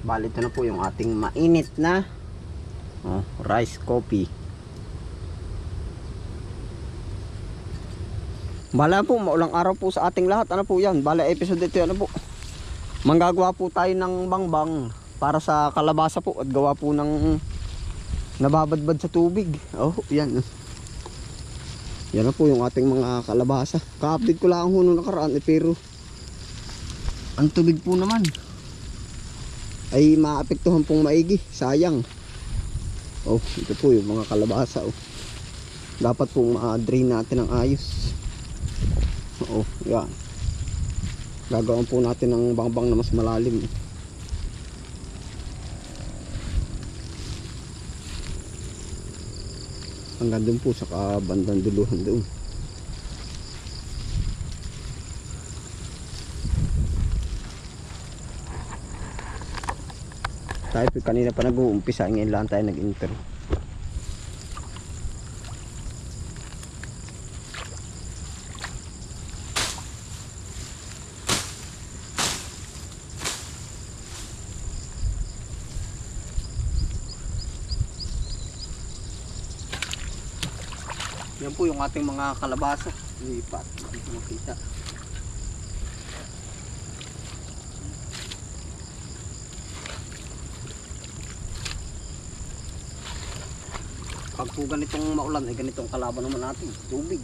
Bali ito na po yung ating mainit na oh, rice coffee. Bala po, maulang araw po sa ating lahat. Ano po yan? Bala episode ito ano po. Manggagawa po tayo ng bangbang para sa kalabasa po at gawa po ng nababadbad sa tubig. Oh, yan. Yan na po yung ating mga kalabasa. Ka-update ko lang ang huno nakaraan eh, pero ang tubig po naman ay maapektuhan pong maigi. Sayang. Oh, ito po yung mga kalabasa. Oh. Dapat pong ma-drain natin ng ayos. Oo, yan. Gagawin po natin ng bangbang na mas malalim. Hanggang dun po sa kabandang duluhan doon. Po kanina pa nag-uumpisa, ngayon lang tayo nag-intro. Yan po yung ating mga kalabasa. Lipat. Ko makita. Pag po ganitong maulan, ay ganitong kalaban naman natin. Tubig.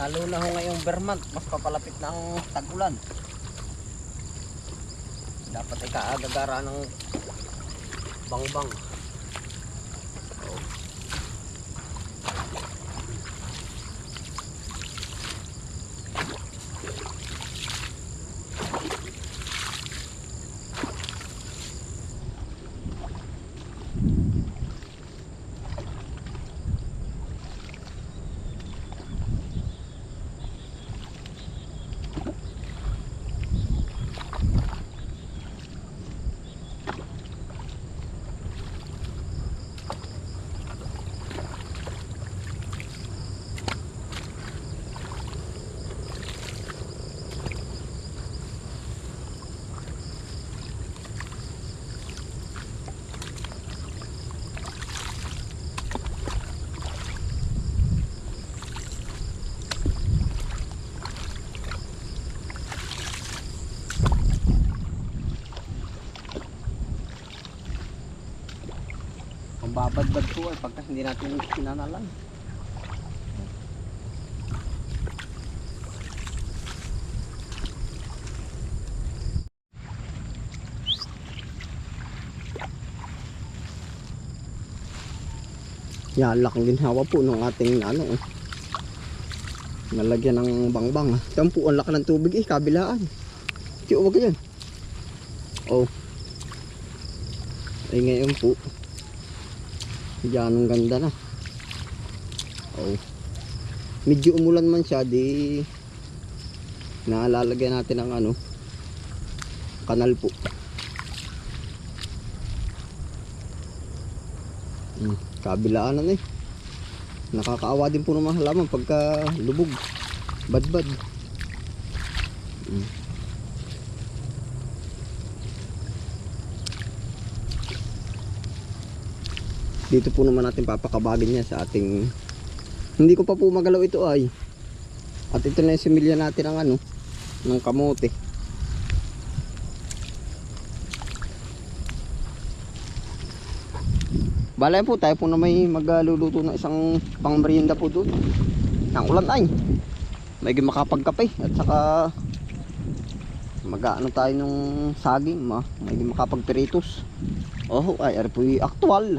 Lalo na ho ngayong Vermont, mas papalapit na ang tag-ulan. Dapat ay kaagagara ng bangbang. Oh. Ang babadbad po ay pagka hindi natin sinanalan. Yan, laking ginhawa po nung ating ano. eh. Nalagyan ng bangbang. Yan po, ang laki ng tubig eh, kabilaan. Tiyo, wag yan. Oh. Ay ngayon po. Yan ang ganda na. Oh. Medyo umulan man siya, di naalalagyan natin ng ano, kanal po. Hmm, kabilaanan eh. Nakakaawa din po ng mga halaman pagka lubog. Badbad. Hmm. Dito po naman natin papakabagin niya sa ating hindi ko pa po magalaw ito ay. At ito na yung similya natin ng ano, ng kamote. Balay po, tayo po na may magluluto ng isang pang merienda po doon. Ang ulan ay. May makapagkape at saka mag-ano tayo ng saging, ma. May makapagpiritos. Oh, ay, ari po actual.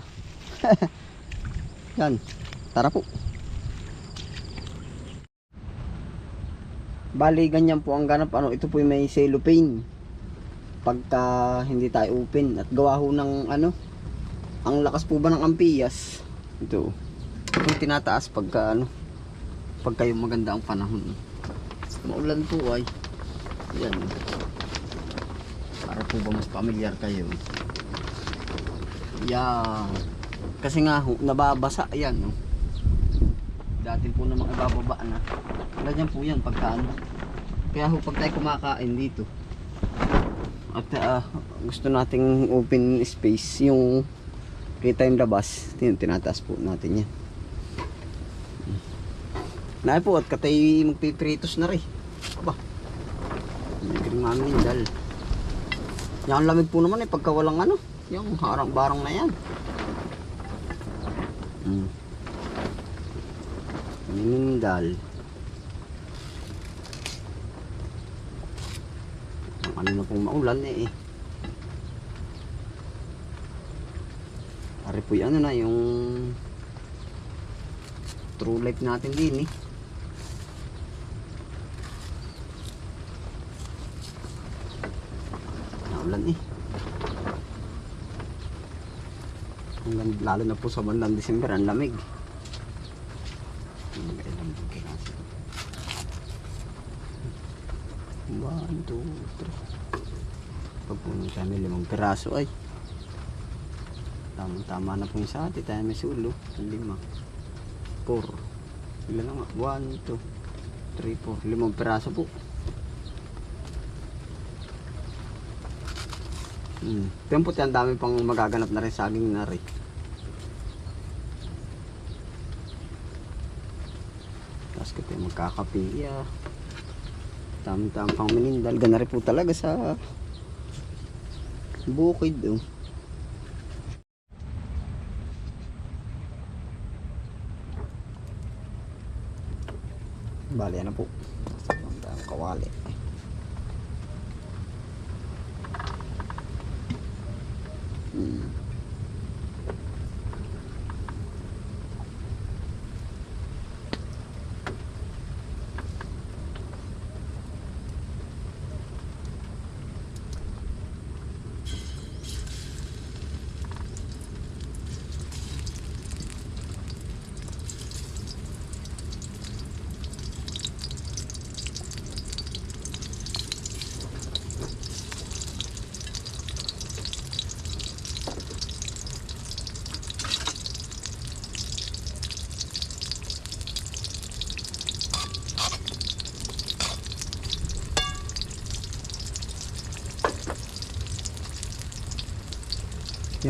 Yan. Tara po. Bali, ganyan po ang ganap. Ano, ito po yung may cellophane. Pagka hindi tayo open. At gawa ho ng ano, ang lakas po ba ng ampiyas? Ito. Yung tinataas pagka ano, pagka yung maganda ang panahon. Maulan po ay. Yan. Para po ba mas pamilyar kayo? Yan. Kasi nga ho, nababasa yan. No? Dati po namang ibababa na. Ganyan po yan pagka. Kaya ho pag tayo kumakain dito. At ah, gusto nating open space yung kita yung labas. Tin tinataas po natin yan. Naay po at katay magpipritos na rin. Aba. Naging namin dal. Yan lamig po naman eh pagka walang ano. Yung harang barang na yan. Hmm. Minindal. Ano na pong maulan eh. Ari po ano na yung true life natin din eh. Naulan eh. Ang lam- Lalo na po sa bandang December, ang lamig. Ang ilang piraso. One, two, three. Pag po nung kami limang piraso ay tamang tama na po yung sa atin tayo may sulo lima four ilan na nga one, two, three, four limang piraso po Hmm. Tempo ang dami pang magaganap na rin saging na rin. Kita yung magkakapiya. Tama-tama pang minindal. Gana rin po talaga sa bukid. Oh. Bali, ano po. Ang kawali. Hmm.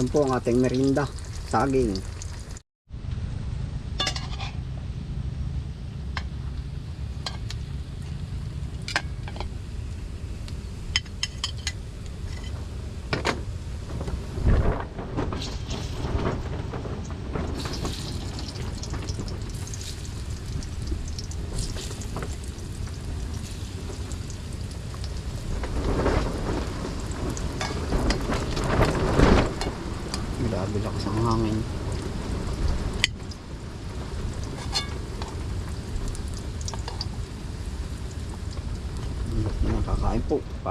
Yan po ang ating merinda. Saging.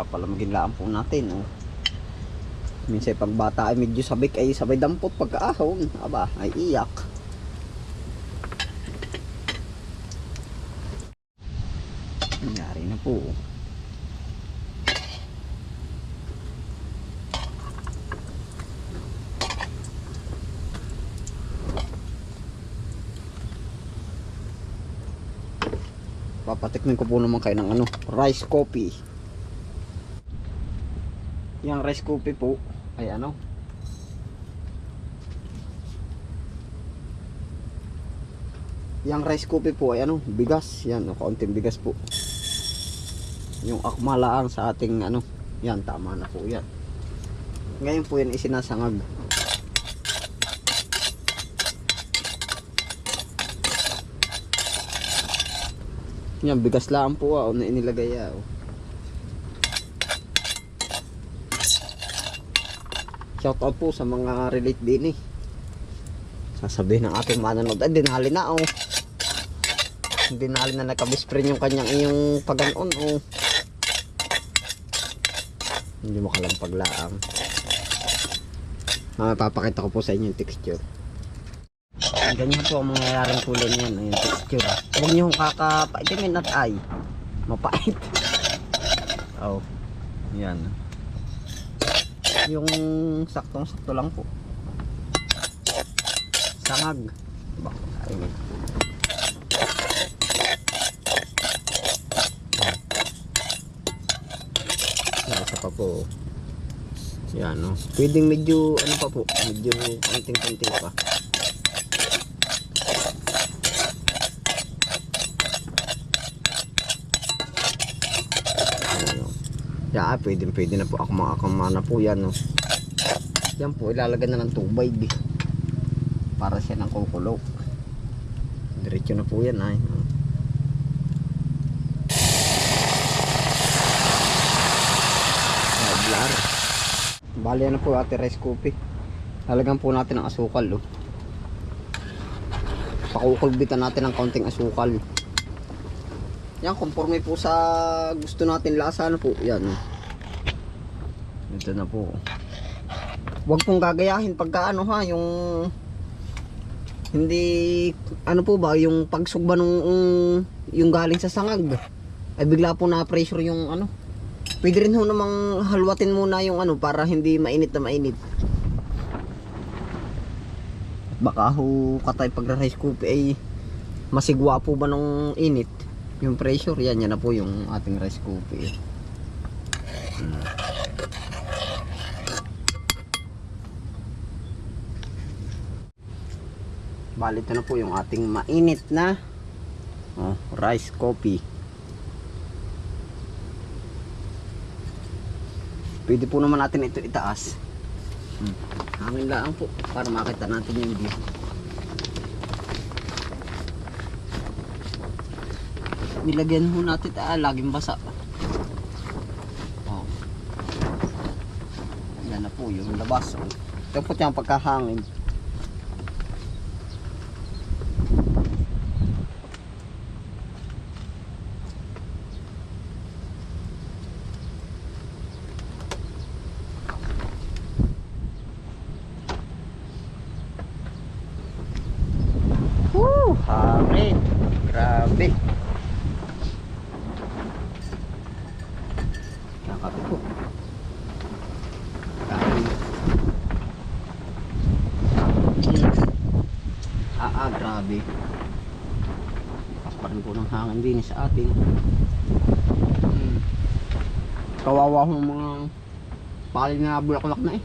papalamgin lang po natin oh. minsan pag bata ay medyo sabik ay sabay dampot pagkaahon aba ay iyak. Nangyari na po. Papatikmin ko po naman kayo ng ano rice coffee. Yung rice coffee po ay ano, Yung rice coffee po ay ano, bigas. Yan, o, kaunting bigas po. Yung akmalaan sa ating ano, yan, tama na po yan. Ngayon po yan isinasangag. Yan, bigas lang po ah, o, na inilagay ah. o. Shout out po sa mga relate din eh. Sasabihin ng ating manonood, ay dinali na oh. Dinali na nakabisprin yung kanyang iyong paganon oh. Hindi mo kalampag laang. Mamaya papakita ko po sa inyo yung texture. Ganyan po ang mangyayaring kulay niyan, yung texture. Huwag niyo kakapaitimin at ay. Mapait. Oh. Yan. Yung saktong-sakto lang po sangag. Diba? Isa pa po. Yan, no? Pwedeng medyo, ano pa po, medyo konting-konting pa. Ayan, no? Yan, pwedeng pwede na po ako makakama na po yan, no? Yan po, ilalagay na ng tubig, eh para siya ng kukulo diretso na po yan ay Naglar. Bali na po ate rice coffee. Lalagyan po natin ng asukal oh. Pakukulbitan natin ng kaunting asukal. Yan, conforme po sa gusto natin lasa na po. Yan. Ito na po. Huwag pong gagayahin pagka ano ha, yung hindi ano po ba yung pagsugba nung um, yung galing sa sangag ay bigla po na pressure yung ano pwede rin ho namang halwatin muna yung ano para hindi mainit na mainit At baka ho katay pag rice coffee ay masigwa po ba nung init yung pressure yan yan na po yung ating rice coffee hmm. Bali ito na po yung ating mainit na oh, rice coffee. Pwede po naman natin ito itaas. Hmm. Hangin lang po para makita natin yung view. Nilagyan ho natin ah, laging basa. Oh. Yan na po yung labas. Ito po yung pagkahangin. Woo! Hangin. Grabe. Nakapit po. Hangin. Ah, ah, grabe. Pas pa rin po ng din sa atin. Hmm. Kawawa ng mga pali na bulaklak na eh.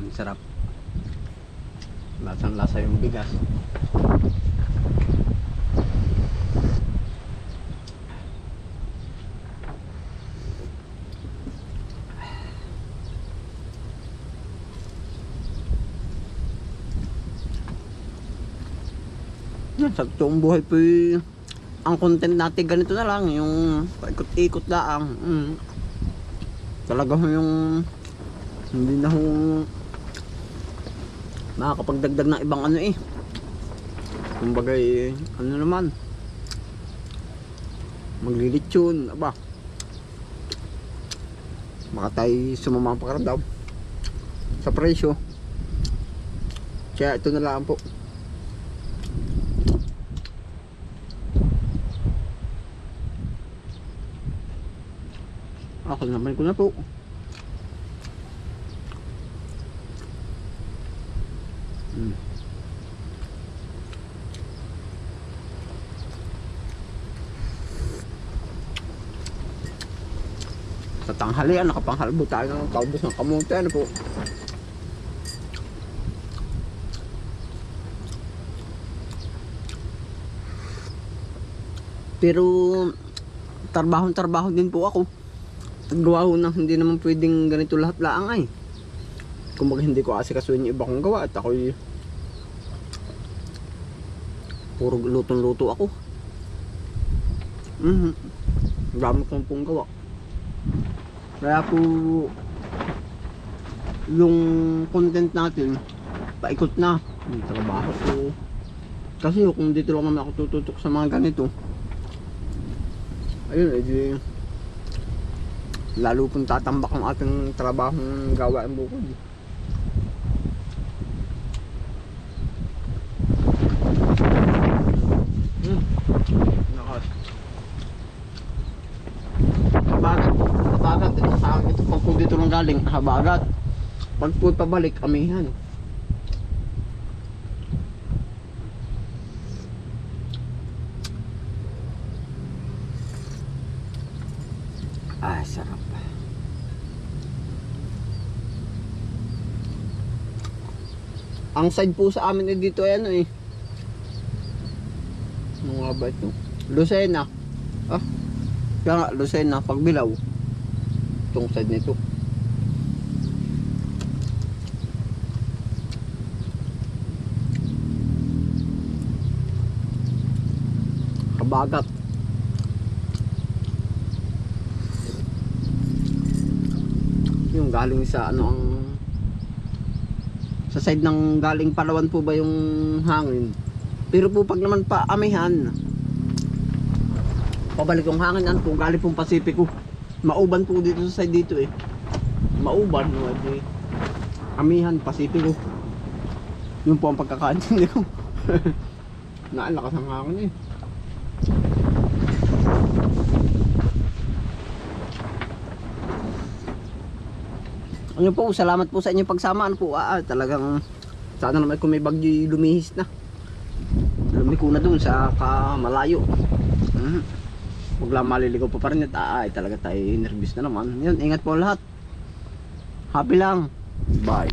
Ang sarap. Lasang lasa yung bigas. Sa toong buhay po ang content natin ganito na lang, yung paikot-ikot lang. Mm. Talaga ho yung hindi na ho makakapagdagdag ng ibang ano eh. Kumbaga eh, ano naman, maglilitsyon, aba. Baka tayo sumama ang pakiramdam sa presyo. Kaya ito na lang po. Ako naman ko na po. Hmm. Sa tanghalian, nakapanghalbo tayo ng kaubos ng kamote. Ano po? Pero trabaho-trabaho din po ako. Gawa ko na hindi naman pwedeng ganito lahat laang ay. Kumbaga hindi ko asikasuhin yung iba kong gawa at ako'y puro lutong-luto ako. Mhm. Dami kong pong gawa. Kaya po yung content natin paikot na yung trabaho ko. Kasi kung dito lang naman ako tututok sa mga ganito, ayun, edi lalo pong tatambak ang ating trabahong gawain bukod. Hmm. Nakas. Habagat. Habagat. Ito. Ito pag po dito lang galing. Habagat. Pag po pabalik, amihan. Ah, sarap. Ang side po sa amin dito ay ano eh. Ano nga ba ito? Lucena. Ah, kaya nga, Lucena, pagbilaw. Itong side nito. Kabagat. Yung galing sa ano ang sa side ng galing Palawan po ba yung hangin? Pero po pag naman pa amihan, pabalik yung hangin yan po, galing pong Pasipiko. Mauban po dito sa side dito eh. Mauban, no, edi. Amihan, Pasipiko. Yun po ang pagkakaintindi ko. Naalakas ang hangin eh. Ano po, salamat po sa inyong pagsama. Ano po, ah, ah, talagang sana naman kung may bagyo lumihis na. Lumiko na dun sa kamalayo. Mhm. Huwag lang maliligaw pa pa rin at ah, ay talaga tayo nervous na naman. Yun, ingat po lahat. Happy lang. Bye.